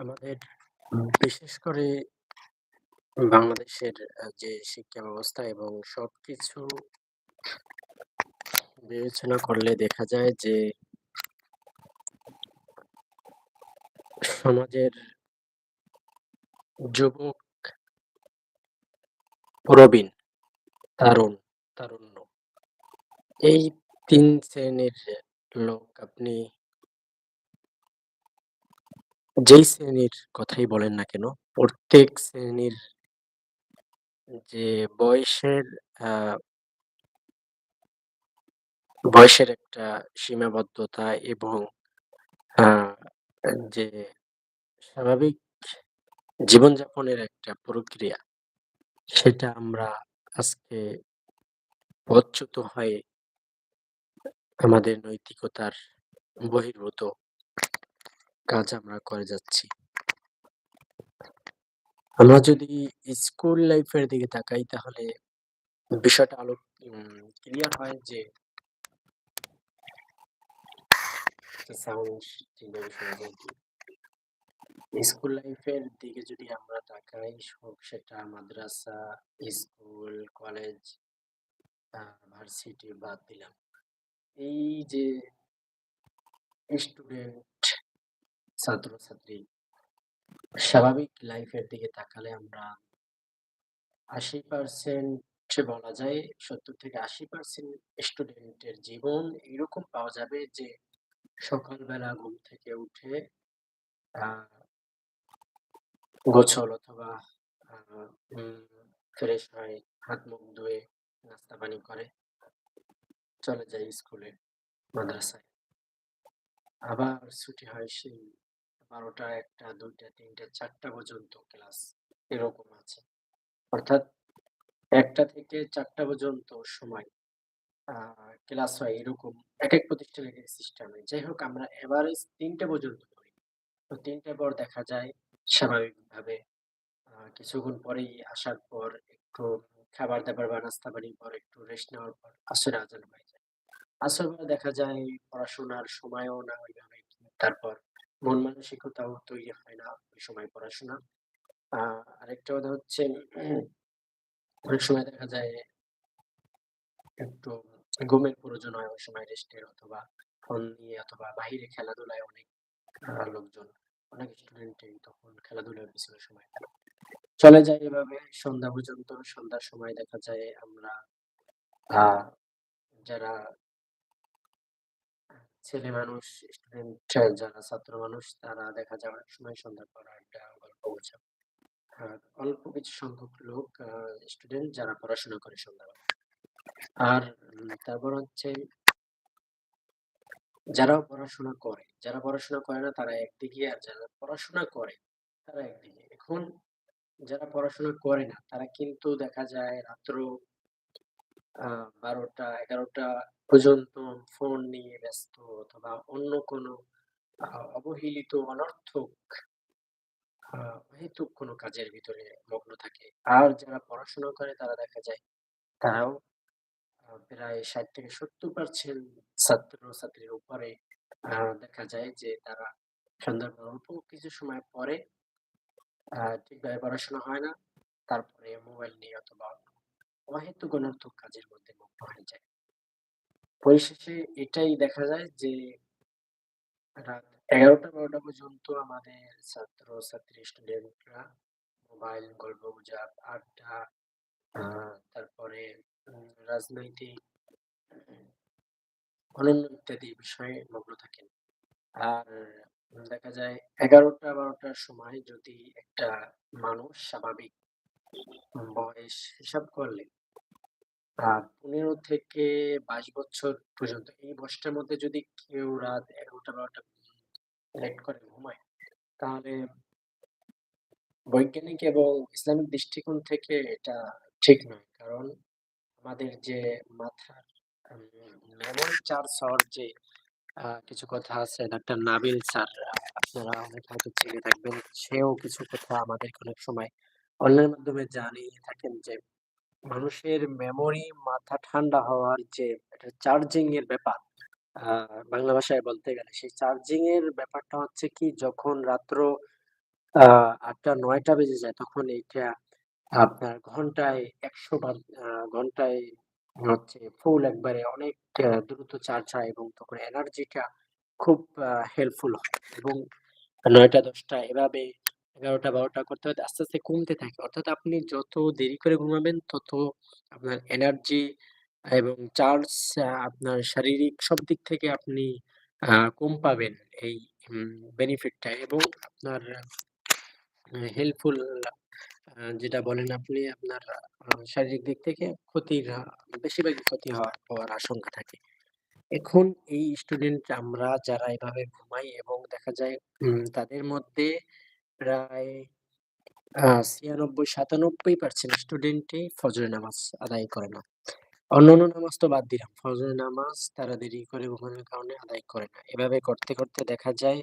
আমাদের বিশেষ করে বাংলাদেশের যে শিক্ষা ব্যবস্থা এবং সবকিছু বিবেচনা করলে দেখা যায় যে সমাজের যুবক প্রবীণ, তারুণ, তারুণ্য এই তিন শ্রেণির লোক আপনি যেই শ্রেণির কথাই বলেন না কেন, প্রত্যেক শ্রেণির যে বয়সের বয়সের একটা সীমাবদ্ধতা এবং আ যে স্বাভাবিক জীবনযাপনের একটা প্রক্রিয়া, সেটা আমরা আজকে পদচ্যুত হয়ে আমাদের নৈতিকতার বহির্ভূত কাজ আমরা করে যাচ্ছি। আমরা যদি স্কুল লাইফের দিকে তাকাই তাহলে বিষয়টা উম ক্লিয়ার হয় যে? স্কুল লাইফের দিকে যদি আমরা তাকাই হোক সেটা মাদ্রাসা, স্কুল, কলেজ, ভার্সিটি বাদ দিলাম। এই যে স্টুডেন্ট, ছাত্রছাত্রী স্বাভাবিক লাইফের দিকে তাকালে আমরা ৮০% বলা যায় ৭০ থেকে ৮০% স্টুডেন্টের জীবন এরকম পাওয়া যাবে যে সকালবেলা ঘুম থেকে উঠে আ গোসল অথবা ফ্রেশ হয়, হাত-মুখ ধুয়ে নাস্তা পানি করে চলে যায় স্কুলে, মাদ্রাসায়। আবার ছুটি হয় সেই ১২টা, ১টা, ২টা, ৩টা, ৪টা পর্যন্ত ক্লাস এরকম আছে। অর্থাৎ ১টা থেকে ৪টা পর্যন্ত সময় ক্লাস হয় এরকম একেক প্রতিষ্ঠানে একেক সিস্টেমে। যাই হোক আমরা এভারেজ ৩টা পর্যন্ত ধরি। তো ৩টার পর দেখা যায় স্বাভাবিকভাবে কিছুক্ষণ পরেই আসার পর একটু খাবার-দাবার বা নাস্তা-পানির পর একটু রেস্ট নেওয়ার পর আসরের আজান হয়ে যায়। আসর দেখা যায় পড়াশোনার সময়ও না ওইভাবে তারপর মন মানসিকতাও তৈরি হয় না ওই সময় পড়াশোনা। আরেকটা কথা হচ্ছে অনেক সময় দেখা যায় একটু ঘুমের প্রয়োজন হয় ওই সময় রেস্টের অথবা ফোন নিয়ে অথবা বাহিরে খেলাধুলায় অনেক লোকজন, অনেক স্টুডেন্টই তখন খেলাধুলার পিছনে সময় চলে যায় এভাবে সন্ধ্যা পর্যন্ত। সন্ধ্যার সময় দেখা যায় আমরা যারা ছেলে মানুষ, স্টুডেন্ট যারা ছাত্র মানুষ তারা দেখা যায় অনেক সময় সন্ধ্যার পর আড্ডা, গল্প-গুজব। আ অল্প কিছু সংখ্যক লোক স্টুডেন্ট যারা পড়াশোনা করে সন্ধ্যাবেলা। আর তারপর হচ্ছে যারা পড়াশোনা করে, যারা পড়াশোনা করে না তারা একদিকে আর যারা পড়াশোনা করে তারা একদিকে। এখন যারা পড়াশোনা করে না তারা কিন্তু দেখা যায় রাত্র ১২টা ১১টা পর্যন্ত ফোন নিয়ে ব্যস্ত অথবা অন্য কোনো অবহেলিত, অনর্থক অহেতুক কোনো কাজের ভিতরে মগ্ন থাকে। আর যারা পড়াশোনা করে তারা দেখা যায় তারাও প্রায় ৬০ থেকে ৭০% ছাত্র-ছাত্রীর উপরে আ দেখা যায় যে তারা সন্ধ্যার অল্প কিছু সময় পরে ঠিকভাবে পড়াশোনা হয় না। তারপরে মোবাইল নিয়ে অথবা অহেতুক কাজের মধ্যে হয়ে যায়। পরিশেষে এটাই দেখা যায় যে রাত ১১টা-১২টা পর্যন্ত আমাদের ছাত্র-ছাত্রী স্টুডেন্টরা মোবাইল, গল্পগুজব, আড্ডা, তারপরে রাজনৈতিক অনন্য ইত্যাদি বিষয়ে মগ্ন থাকেন। আর দেখা যায় ১১টা-১২টার সময় যদি একটা মানুষ স্বাভাবিক বয়স হিসাব করলে আ ১৫ থেকে ২২ বছর পর্যন্ত এই বয়সটার মধ্যে যদি কেউ রাত ১১টা-১২টা লেট করে ঘুমায়, তাহলে বৈজ্ঞানিক এবং ইসলামিক দৃষ্টিকোণ থেকে এটা ঠিক নয়। কারণ আমাদের যে মাথার মেমোরি চার্জ হওয়ার যে কিছু কথা আছে, ডাক্তার নাবিল স্যার, আপনারা অনেকে হয়তো চিনে থাকবেন। সেও কিছু কথা আমাদেরকে অনেক সময় অনলাইনের মাধ্যমে জানিয়ে থাকেন যে, মানুষের মেমোরি মাথা ঠান্ডা হওয়ার যে একটা চার্জিং এর ব্যাপার বাংলা ভাষায় বলতে গেলে সেই চার্জিং এর ব্যাপারটা হচ্ছে কি, যখন রাত্র, আ ৮ঃ০০-৯ঃ০০ বেজে যায়, তখন এইটা আপনার ঘন্টায় ১০০ বার ঘন্টায় হচ্ছে ফুল একবারে অনেক দ্রুত চার্জ হয় এবং তখন এনার্জিটা খুব হেল্পফুল হয় এবং নয়টা, দশটা এভাবে ১১ঃ০০-১২ঃ০০ করতে, করতে আস্তে, আস্তে কমতে থাকে। অর্থাৎ আপনি যত দেরি করে ঘুমাবেন তত আপনার এনার্জি এবং চার্জ আপনার শারীরিক সব দিক থেকে আপনি কম পাবেন এই বেনিফিটটা এবং আপনার হেল্পফুল যেটা বলেন আপনি আপনার শারীরিক দিক থেকে ক্ষতির আ বেশিরভাগই ক্ষতি হওয়া হওয়ার আশঙ্কা থাকে। এখন এই স্টুডেন্ট আমরা যারা এভাবে ঘুমাই এবং দেখা যায় তাদের মধ্যে প্রায় ছিয়ানব্বই সাতানব্বই পার্সেন্ট স্টুডেন্টই ফজরের নামাজ আদায় করে না। অন্যান্য নামাজ তো বাদ দিলাম। ফজরের নামাজ তারা দেরি করে ঘুমানোর কারণে আদায় করে না। এভাবে করতে, করতে দেখা যায়